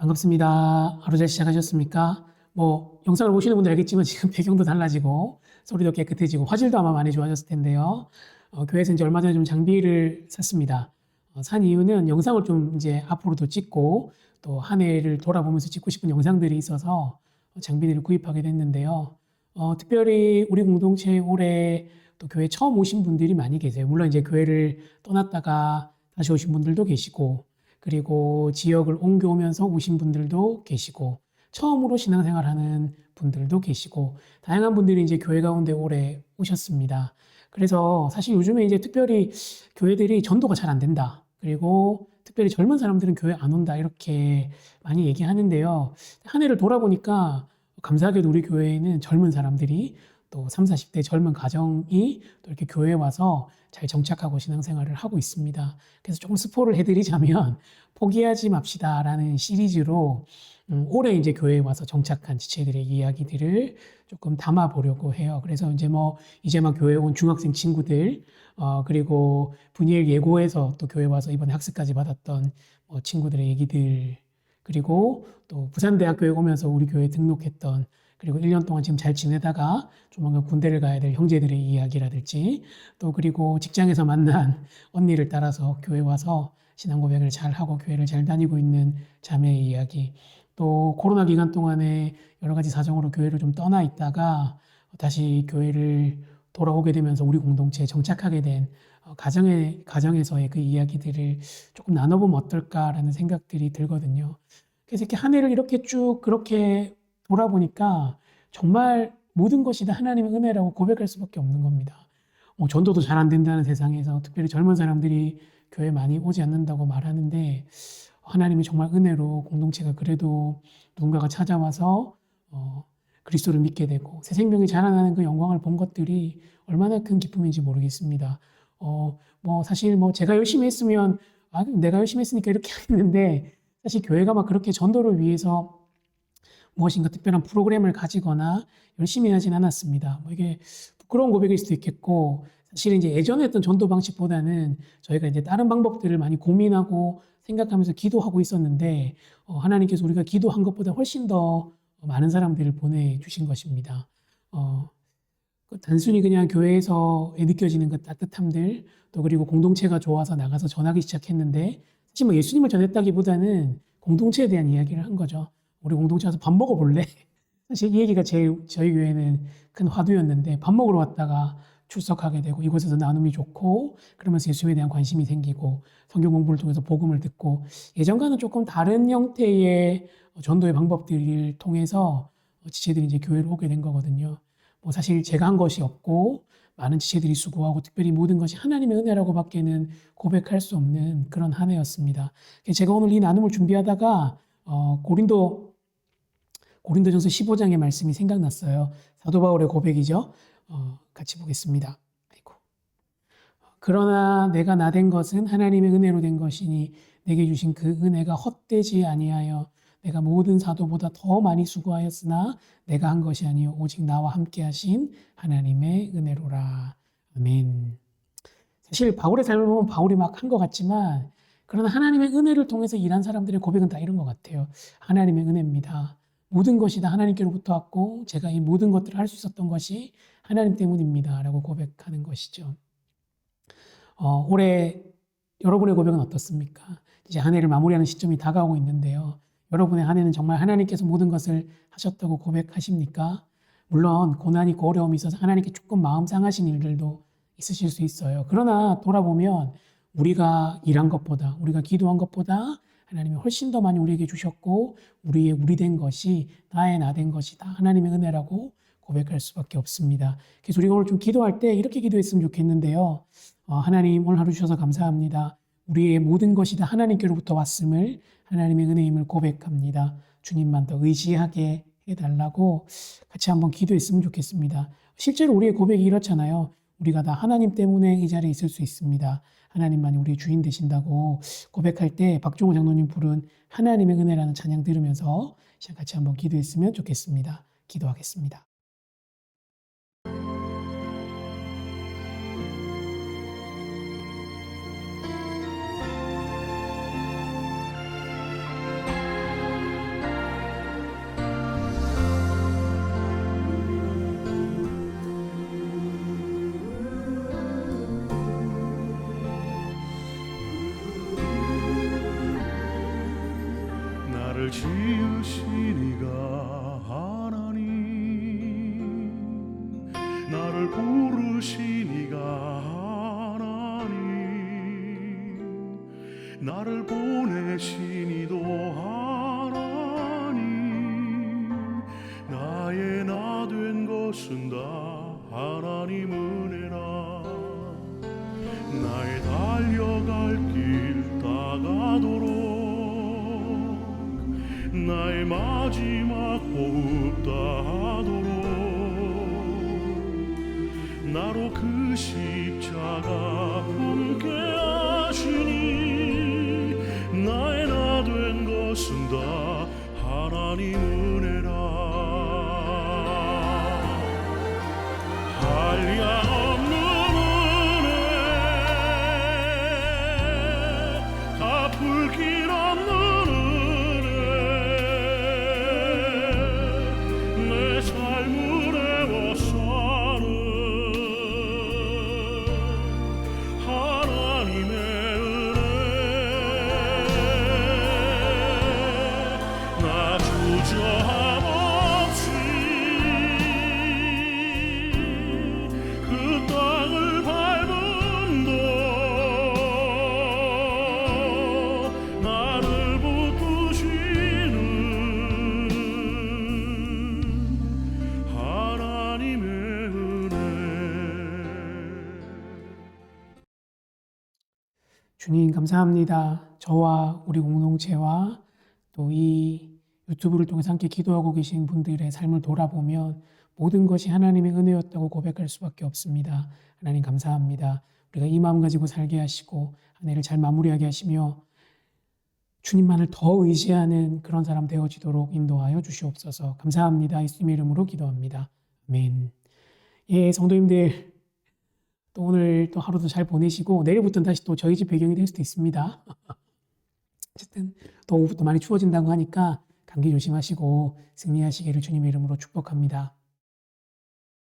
반갑습니다. 하루 잘 시작하셨습니까? 뭐 영상을 보시는 분들 알겠지만 지금 배경도 달라지고 소리도 깨끗해지고 화질도 아마 많이 좋아졌을 텐데요. 어, 교회에서 이제 얼마 전에 좀 장비를 샀습니다. 어, 산 이유는 영상을 좀 이제 앞으로도 찍고 또 한 해를 돌아보면서 찍고 싶은 영상들이 있어서 장비들을 구입하게 됐는데요. 어, 특별히 우리 공동체에 올해 또 교회 처음 오신 분들이 많이 계세요. 물론 이제 교회를 떠났다가 다시 오신 분들도 계시고 그리고 지역을 옮겨오면서 오신 분들도 계시고 처음으로 신앙생활 하는 분들도 계시고 다양한 분들이 이제 교회 가운데 오래 오셨습니다. 그래서 사실 요즘에 이제 특별히 교회들이 전도가 잘 안 된다. 그리고 특별히 젊은 사람들은 교회 안 온다. 이렇게 많이 얘기하는데요. 한 해를 돌아보니까 감사하게도 우리 교회에는 젊은 사람들이 또 3, 40대 젊은 가정이 또 이렇게 교회에 와서 잘 정착하고 신앙생활을 하고 있습니다. 그래서 조금 스포를 해드리자면 포기하지 맙시다라는 시리즈로 음, 올해 이제 교회에 와서 정착한 지체들의 이야기들을 조금 담아 보려고 해요. 그래서 이제 뭐 이제 막 교회 온 중학생 친구들, 어, 그리고 분이엘 예고에서 또 교회 와서 이번에 학습까지 받았던 뭐 친구들의 얘기들, 그리고 또 부산대학교에 오면서 우리 교회 등록했던 그리고 1년 동안 지금 잘 지내다가 조만간 군대를 가야 될 형제들의 이야기라든지 또 그리고 직장에서 만난 언니를 따라서 교회 와서 신앙 고백을 잘 하고 교회를 잘 다니고 있는 자매의 이야기 또 코로나 기간 동안에 여러 가지 사정으로 교회를 좀 떠나 있다가 다시 교회를 돌아오게 되면서 우리 공동체에 정착하게 된 어, 가정의 가정에서의 그 이야기들을 조금 나눠보면 어떨까라는 생각들이 들거든요. 그래서 이렇게 한 해를 이렇게 쭉 그렇게 돌아보니까 정말 모든 것이 다 하나님의 은혜라고 고백할 수밖에 없는 겁니다. 뭐 전도도 잘 안 된다는 세상에서 특별히 젊은 사람들이 교회 많이 오지 않는다고 말하는데 하나님이 정말 은혜로 공동체가 그래도 누군가가 찾아와서 어, 그리스도를 믿게 되고 새 생명이 자라나는 그 영광을 본 것들이 얼마나 큰 기쁨인지 모르겠습니다. 어, 뭐 사실 뭐 제가 열심히 했으면 아, 내가 열심히 했으니까 이렇게 했는데 사실 교회가 막 그렇게 전도를 위해서 무엇인가 특별한 프로그램을 가지거나 열심히 하진 않았습니다. 뭐 이게 부끄러운 고백일 수도 있겠고 사실 이제 예전에 했던 전도 방식보다는 저희가 이제 다른 방법들을 많이 고민하고 생각하면서 기도하고 있었는데 어, 하나님께서 우리가 기도한 것보다 훨씬 더 많은 사람들을 보내주신 것입니다. 어, 그 단순히 그냥 교회에서 느껴지는 그 따뜻함들 또 그리고 공동체가 좋아서 나가서 전하기 시작했는데 사실 뭐 예수님을 전했다기보다는 공동체에 대한 이야기를 한 거죠. 우리 공동체 와서 밥 먹어 볼래? 사실 이 얘기가 제, 저희 교회는 큰 화두였는데 밥 먹으러 왔다가 출석하게 되고 이곳에서 나눔이 좋고 그러면서 예수에 대한 관심이 생기고 성경 공부를 통해서 복음을 듣고 예전과는 조금 다른 형태의 전도의 방법들을 통해서 지체들이 이제 교회로 오게 된 거거든요. 뭐 사실 제가 한 것이 없고 많은 지체들이 수고하고 특별히 모든 것이 하나님의 은혜라고 밖에는 고백할 수 없는 그런 한 해였습니다. 제가 오늘 이 나눔을 준비하다가 어, 고린도 고린도전서 15장의 말씀이 생각났어요. 사도 바울의 고백이죠. 어, 같이 보겠습니다. 아이고. 그러나 내가 나 된 것은 하나님의 은혜로 된 것이니 내게 주신 그 은혜가 헛되지 아니하여 내가 모든 사도보다 더 많이 수고하였으나 내가 한 것이 아니요 오직 나와 함께 하신 하나님의 은혜로라. 아멘. 사실 바울의 삶을 보면 바울이 막 한 것 같지만 그러나 하나님의 은혜를 통해서 일한 사람들의 고백은 다 이런 것 같아요. 하나님의 은혜입니다. 모든 것이 다 하나님께로부터 왔고 제가 이 모든 것들을 할 수 있었던 것이 하나님 때문입니다. 라고 고백하는 것이죠. 어, 올해 여러분의 고백은 어떻습니까? 이제 한 해를 마무리하는 시점이 다가오고 있는데요. 여러분의 한 해는 정말 하나님께서 모든 것을 하셨다고 고백하십니까? 물론 고난이 어려움이 있어서 하나님께 조금 마음 상하신 일들도 있으실 수 있어요. 그러나 돌아보면 우리가 일한 것보다 우리가 기도한 것보다 하나님이 훨씬 더 많이 우리에게 주셨고 우리의 우리 된 것이 나의 나 된 것이다. 하나님의 은혜라고 고백할 수밖에 없습니다. 그래서 우리가 오늘 좀 기도할 때 이렇게 기도했으면 좋겠는데요. 어, 하나님 오늘 하루 주셔서 감사합니다. 우리의 모든 것이 다 하나님께로부터 왔음을 하나님의 은혜임을 고백합니다. 주님만 더 의지하게 해달라고 같이 한번 기도했으면 좋겠습니다. 실제로 우리의 고백이 이렇잖아요. 우리가 다 하나님 때문에 이 자리에 있을 수 있습니다. 하나님만이 우리의 주인 되신다고 고백할 때 박종호 장로님 부른 하나님의 은혜라는 찬양 들으면서 같이 한번 기도했으면 좋겠습니다. 기도하겠습니다. 지으신 이가 하나님. 나를 부르신 이가 하나님. 나를 보내신 이도 하나님. 나의 나 된 것은 다 하나님 은혜라. 나의 달려갈 길 마지막 호흡 다하도록. 나로 그 십자가 주님 감사합니다. 저와 우리 공동체와 또 이 유튜브를 통해서 함께 기도하고 계신 분들의 삶을 돌아보면 모든 것이 하나님의 은혜였다고 고백할 수밖에 없습니다. 하나님 감사합니다. 우리가 이 마음 가지고 살게 하시고 한 해를 잘 마무리하게 하시며 주님만을 더 의지하는 그런 사람 되어지도록 인도하여 주시옵소서. 감사합니다. 예수님의 이름으로 기도합니다. 아멘. 예, 성도님들 또 오늘 또 하루도 잘 보내시고 내일부터는 다시 또 저희 집 배경이 될 수도 있습니다. 어쨌든 또 오후부터 많이 추워진다고 하니까 감기 조심하시고 승리하시기를 주님의 이름으로 축복합니다.